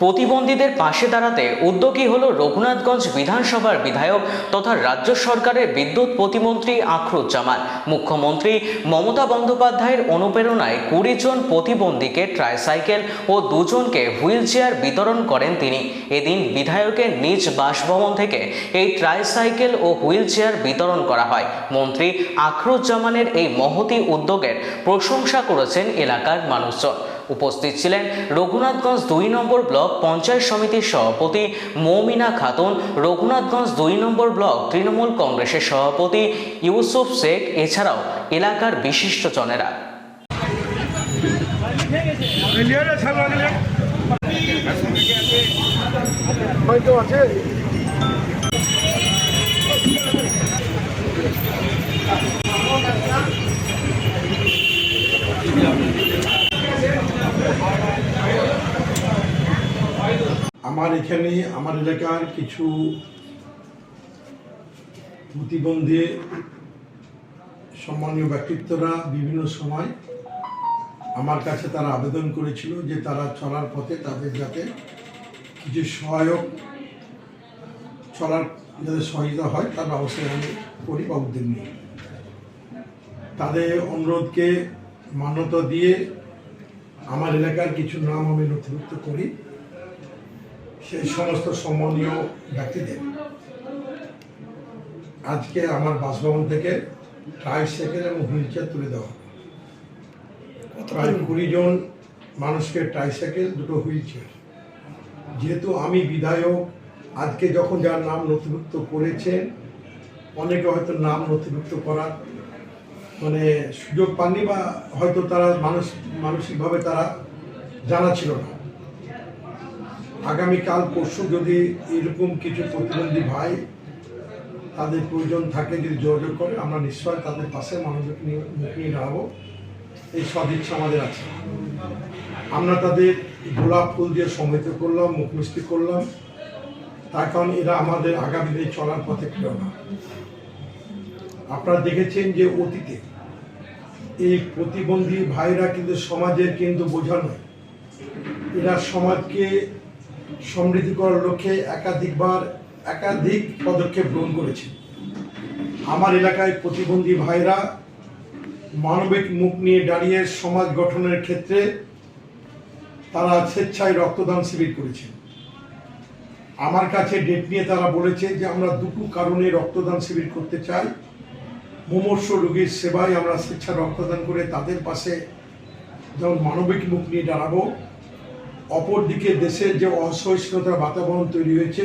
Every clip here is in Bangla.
প্রতিবন্ধীদের পাশে দাঁড়াতে উদ্যোগী হল রঘুনাথগঞ্জ বিধানসভার বিধায়ক তথা রাজ্য সরকারের বিদ্যুৎ প্রতিমন্ত্রী আখরুজ্জামান। মুখ্যমন্ত্রী মমতা বন্দ্যোপাধ্যায়ের অনুপ্রেরণায় কুড়ি জন প্রতিবন্ধীকে ট্রাইসাইকেল ও দুজনকে হুইল চেয়ার বিতরণ করেন তিনি। এদিন বিধায়কের নিজ বাসভবন থেকে এই ট্রাইসাইকেল ও হুইল চেয়ার বিতরণ করা হয়। মন্ত্রী আখরুজ্জামানের এই মহতি উদ্যোগের প্রশংসা করেছেন এলাকার মানুষজন। উপস্থিত ছিলেন রঘুনাথগঞ্জ দুই নম্বর ব্লক পঞ্চায়েত সমিতির সভাপতি মৌমিনা খাতুন, রঘুনাথগঞ্জ দুই নম্বর ব্লক তৃণমূল কংগ্রেসের সভাপতি ইউসুফ শেখ, এছাড়াও এলাকার বিশিষ্টজনেরা আমার এখানে আমার এলাকার কিছু প্রতিবন্ধী সম্মানীয় ব্যক্তিত্বরা বিভিন্ন সময় আমার কাছে তারা আবেদন করেছিল যে তারা চলার পথে তাদের যাতে কিছু সহায়ক চলার যাতে সহায়তা হয়, তার ব্যবস্থা আমি করি বা উদ্যোগ নিই। তাদের অনুরোধকে মান্যতা দিয়ে আমার এলাকার কিছু নাম আমি নথিভুক্ত করি। সেই সমস্ত সম্মানীয় ব্যক্তিদের। আজকে আমার বাসভবন থেকে ট্রাইসাইকেল এবং হুইল চেয়ার তুলে দেওয়া। প্রায় কুড়ি জন মানুষকে ট্রাইসাইকেল দুটো হুইল চেয়ার যেহেতু আমি বিধায়ক আজকে যখন যার নাম নথিভুক্ত করেছেন অনেকে হয়তো নাম নথিভুক্ত করার মানে সুযোগ পাননি বা হয়তো তারা মানুষ মানসিকভাবে তারা জানা ছিল না। আগামীকাল, পরশু যদি এরকম কিছু প্রতিবন্ধী ভাই তাদের প্রয়োজন থাকে, যদি যোগাযোগ করে, আমরা নিশ্চয় তাদের পাশে মানুষকে নিয়ে মুখ নিয়ে দাঁড়াবো। এই সদিচ্ছা আমাদের আছে। আমরা তাদের গোলাপ ফুল দিয়ে সমৃদ্ধ করলাম, মুখ মিষ্টি করলাম। তার কারণ এরা আমাদের আগামী দিনে চলার পথে প্রেরণা। আপনারা দেখেছেন যে অতীতে এই প্রতিবন্ধী ভাইরা কিন্তু সমাজের কিন্তু বোঝা নয়। এরা সমাজকে সমৃদ্ধি করার লক্ষ্যে একাধিকবার একাধিক পদক্ষেপ গ্রহণ করেছে। আমার এলাকায় প্রতিবন্ধী ভাইরা মানবিক মুখ নিয়ে দাঁড়িয়ে সমাজ গঠনের ক্ষেত্রে তারা স্বেচ্ছায় রক্তদান শিবির করেছে। আমার কাছে ডেট নিয়ে তারা বলেছে যে, আমরা দুটো কারণে রক্তদান শিবির করতে চাই। মুমূর্ষ রোগীর সেবায় আমরা স্বেচ্ছা রক্তদান করে তাদের পাশে যেমন মানবিক মুখ নিয়ে দাঁড়াবো অপরদিকে দেশের যে অসহিষ্ণুতার বাতাবরণ তৈরি হয়েছে,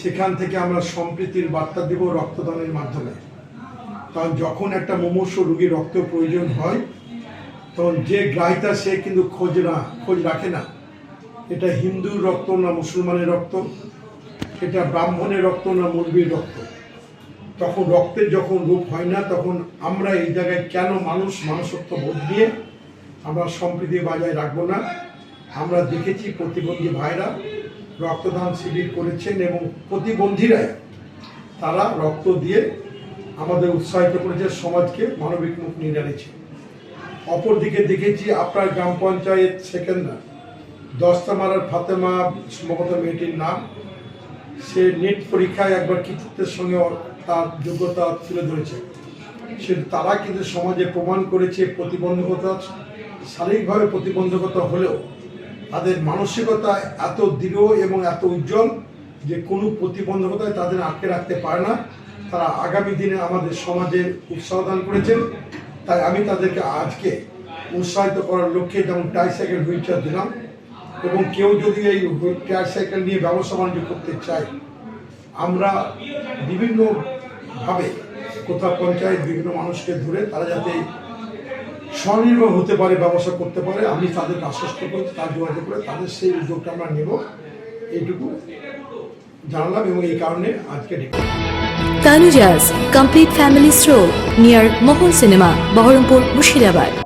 সেখান থেকে আমরা সম্প্রীতির বার্তা দেব রক্তদানের মাধ্যমে। কারণ যখন একটা মুমূর্ষ রোগীর রক্ত প্রয়োজন হয়, তখন যে গ্রাহিতা সে কিন্তু খোঁজ না, খোঁজ রাখে না। এটা হিন্দুর রক্ত না মুসলমানের রক্ত, এটা ব্রাহ্মণের রক্ত না মুরগির রক্ত। তখন রক্তের যখন রূপ হয় না, তখন আমরা এই জায়গায় কেন মানুষ, মানুষত্ব বোধ দিয়ে আমরা সম্প্রীতি বজায় রাখব না? আমরা দেখেছি প্রতিবন্ধী ভাইরা রক্তদান শিবির করেছেন এবং প্রতিবন্ধীরাই তারা রক্ত দিয়ে আমাদের উৎসাহিত করেছে, সমাজকে মানবিক মুখ নিয়ে দাঁড়িয়েছে। অপরদিকে দেখেছি আপনার গ্রাম পঞ্চায়েত সেকেন্ডার দশতামারার ফাতেমা, সম্ভবত মেয়েটির নাম, সে নেট পরীক্ষায় একবার কৃতিত্বের সঙ্গে তার যোগ্যতা তুলে ধরেছে। সে তারা কিন্তু সমাজে প্রমাণ করেছে প্রতিবন্ধকতা, শারীরিকভাবে প্রতিবন্ধকতা হলেও তাদের মানসিকতা এত দৃঢ় এবং এত উজ্জ্বল যে কোনো প্রতিবন্ধকতায় তাদের আটকে রাখতে পারে না। তারা আগামী দিনে আমাদের সমাজে উৎসাহ দান করেছেন। তাই আমি তাদেরকে আজকে উৎসাহিত করার লক্ষ্যে যেমন ট্রাইসাইকেল হুইল চেয়ার দিলাম এবং কেউ যদি এই ট্রাইসাইকেল নিয়ে ব্যবসা বাণিজ্য করতে চায়, আমরা বিভিন্নভাবে কোথাও পঞ্চায়েত বিভিন্ন মানুষকে ধরে তারা যাতে স্বনির্ভর হতে পারে, ব্যবসা করতে পারে, আমি তাদের আশ্বস্ত করি, তার যোগাযোগ করে, তাদের সেই উদ্যোগটা আমরা নেব এইটুকু জানলাম এবং এই কারণে আজকে ডেকে complete family store, near Mohan cinema, Baharampur Murshidabad.